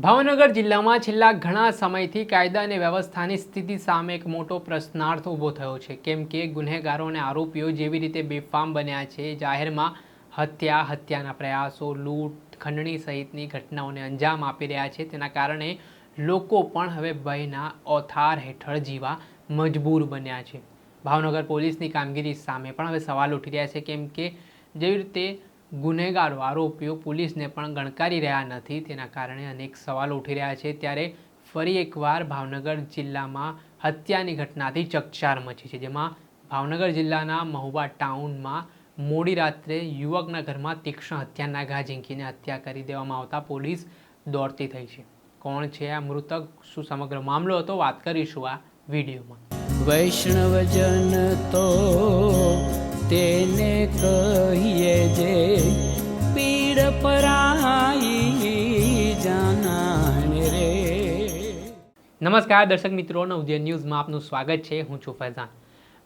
ભાવનગર જિલ્લામાં છેલ્લા ઘણા સમયથી કાયદા અને વ્યવસ્થાની સ્થિતિ સામે એક મોટો પ્રશ્નાર્થ ઊભો થયો છે. કેમ કે ગુનેગારો અને આરોપીઓ જેવી રીતે બેફામ બન્યા છે, જાહેરમાં હત્યા, હત્યાના પ્રયાસો, લૂંટ, ખંડણી સહિતની ઘટનાઓને અંજામ આપી રહ્યા છે. તેના કારણે લોકો પણ હવે ભયના ઓથાર હેઠળ જીવા મજબૂર બન્યા છે. ભાવનગર પોલીસની કામગીરી સામે પણ હવે સવાલ ઉઠી રહ્યા છે. કેમ કે જેવી રીતે ગુનેગારો, આરોપીઓ પોલીસને પણ ગણકારી રહ્યા નથી. તેના કારણે અનેક સવાલો ઉઠી રહ્યા છે. ત્યારે ફરી એકવાર ભાવનગર જિલ્લામાં હત્યાની ઘટનાથી ચકચાર મચી છે, જેમાં ભાવનગર જિલ્લાના મહુવા ટાઉનમાં મોડી રાત્રે યુવકના ઘરમાં તીક્ષ્ણ હત્યાના ઘા ઝીંકીને હત્યા કરી દેવામાં આવતા પોલીસ દોડતી થઈ છે. કોણ છે આ મૃતક? શું સમગ્ર મામલો હતો? વાત કરીશું આ વિડીયોમાં. વૈષ્ણવજન તો તેને કહીએ જે પીડ પરાઈ જાનાને રે. નમસ્કાર દર્શક મિત્રો નવજે ન્યૂઝમાં આપનું સ્વાગત છે. હું છું ફૈઝાન.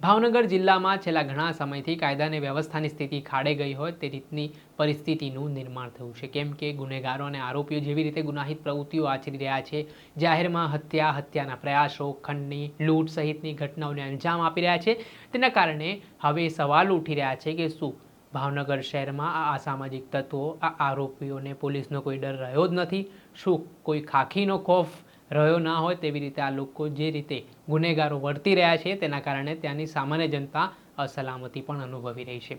ભાવનગર જિલ્લામાં છેલ્લા ઘણા સમયથી કાયદા અને વ્યવસ્થાની સ્થિતિ ખાડે ગઈ હોય તે રીતની પરિસ્થિતિનું નિર્માણ થયું છે. કેમ કે ગુનેગારો અને આરોપીઓ જેવી રીતે ગુનાહિત પ્રવૃત્તિઓ આચરી રહ્યા છે, જાહેરમાં હત્યા, હત્યાના પ્રયાસો, ખંડની લૂંટ સહિતની ઘટનાઓને અંજામ આપી રહ્યા છે. તેના કારણે હવે સવાલ ઉઠી રહ્યા છે કે શું ભાવનગર શહેરમાં આ અસામાજિક તત્વો, આ આરોપીઓને પોલીસનો કોઈ ડર રહ્યો જ નથી? શું કોઈ ખાખીનો ખોફ રહ્યો ના હોય તેવી રીતે આ લોકો જે રીતે ગુનેગારો વર્તી રહ્યા છે, તેના કારણે ત્યાંની સામાન્ય જનતા અસલામતી પણ અનુભવી રહી છે.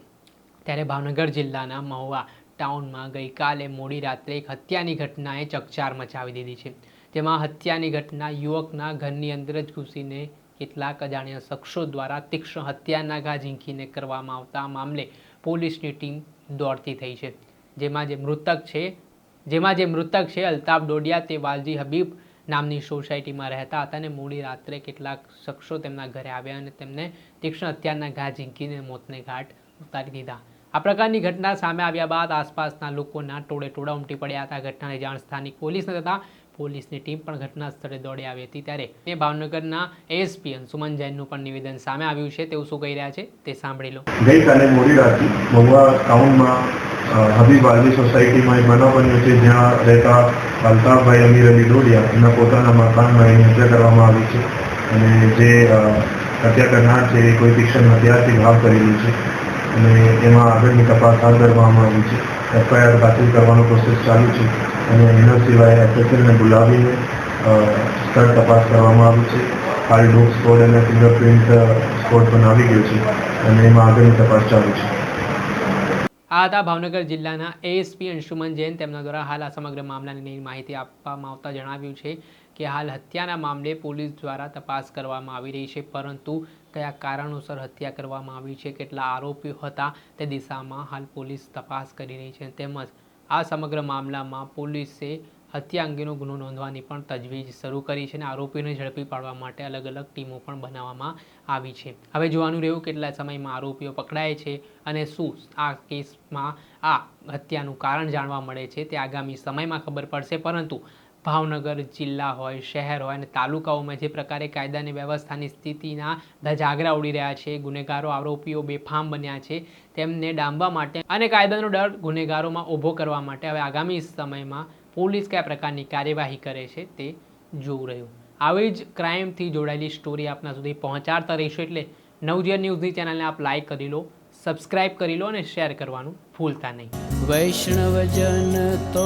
ત્યારે ભાવનગર જિલ્લાના મહુવા ટાઉનમાં ગઈકાલે મોડી રાત્રે એક હત્યાની ઘટનાએ ચકચાર મચાવી દીધી છે. જેમાં હત્યાની ઘટના યુવકના ઘરની અંદર જ ઘૂસીને કેટલાક અજાણ્યા શખ્સો દ્વારા તીક્ષ્ણ હત્યાના ઘા ઝીંકીને કરવામાં આવતા મામલે પોલીસની ટીમ દોડતી થઈ છે. જેમાં જે મૃતક છે, જેમાં જે મૃતક છે અલ્તાફ ડોડિયા તે વાલજી હબીબ નામની સોસાયટીમાં રહેતા હતા અને મોડી રાત્રે કેટલાક શખ્સો તેમના ઘરે આવ્યા અને તેમને તીક્ષ્ણ હત્યાના ઘા ઝીંકીને મોતને ઘાટ ઉતારી દીધા. આ પ્રકારની ઘટના સામે આવ્યા બાદ આસપાસના લોકોના ટોળે ટોળા ઉમટી પડ્યા હતા. ઘટનાની જાણ સ્થાનિક પોલીસને થતાં પોલીસની ટીમ પણ ઘટના સ્થળે દોડી આવી હતી ત્યારે ભાવનગરના એએસપી અંશુમન જૈનનું પણ નિવેદન સામે આવ્યું છે. તેવું શું કહી રહ્યા છે તે સાંભળી લો. ગઈકાલે મોડી રાત્રે મહુવા ટાઉનમાં હબીબ આલવી સોસાયટીમાં એક બનાવ બન્યો છે જ્યાં રહેતા અલ્તાફભાઈ અમીર અલી ડોડિયા, એમના પોતાના મકાનમાં એની હત્યા કરવામાં આવી છે અને જે હત્યા કરનાર છે એ કોઈ તીક્ષ્ણ હત્યારથી ઘાવ કરેલી છે અને એમાં આગળની તપાસ હાથ ધરવામાં આવી છે. એફઆઈઆર દાખલ કરવાનો પ્રોસેસ ચાલુ છે. અને એના સિવાય એફએસએલને બોલાવીને સ્થળ તપાસ કરવામાં આવી છે. હાલ ડોગ સ્કોડ અને ફિંગરપ્રિન્ટ સ્કોડ પણ આવી ગયો છે અને એમાં આગળની તપાસ ચાલુ છે. આ હતા ભાવનગર જિલ્લાના એએસપી અંશુમન જૈન. તેમના દ્વારા હાલ આ સમગ્ર મામલાની માહિતી આપવામાં આવતા જણાવ્યું છે કે હાલ હત્યાના મામલે પોલીસ દ્વારા તપાસ કરવામાં આવી રહી છે, પરંતુ કયા કારણોસર હત્યા કરવામાં આવી છે, કેટલા આરોપીઓ હતા તે દિશામાં હાલ પોલીસ તપાસ કરી રહી છે. તેમજ આ સમગ્ર મામલામાં પોલીસે હત્યા અંગેનો ગુનો નોંધવાની પણ તજવીજ શરૂ કરી છે અને આરોપીઓને ઝડપી પાડવા માટે અલગ અલગ ટીમો પણ બનાવવામાં આવી છે. હવે જોવાનું રહ્યું કેટલા સમયમાં આરોપીઓ પકડાય છે અને શું આ કેસમાં આ હત્યાનું કારણ જાણવા મળે છે તે આગામી સમયમાં ખબર પડશે. પરંતુ ભાવનગર જિલ્લા હોય, શહેર હોય અને તાલુકાઓમાં જે પ્રકારે કાયદાની વ્યવસ્થાની સ્થિતિના ધજાગરા ઉડી રહ્યા છે, ગુનેગારો આરોપીઓ બેફામ બન્યા છે, તેમને ડામવા માટે અને કાયદાનો ડર ગુનેગારોમાં ઊભો કરવા માટે હવે આગામી સમયમાં પોલીસ કયા પ્રકારની કાર્યવાહી કરે છે તે જોવું રહ્યું. આવી જ ક્રાઇમથી જોડાયેલી સ્ટોરી આપના સુધી પહોંચાડતા રહીશું એટલે નવજીવન ન્યૂઝની ચેનલને આપ લાઇક કરી લો, સબસ્ક્રાઇબ કરી લો અને શેર કરવાનું ભૂલતા નહીં. વૈષ્ણવજન તો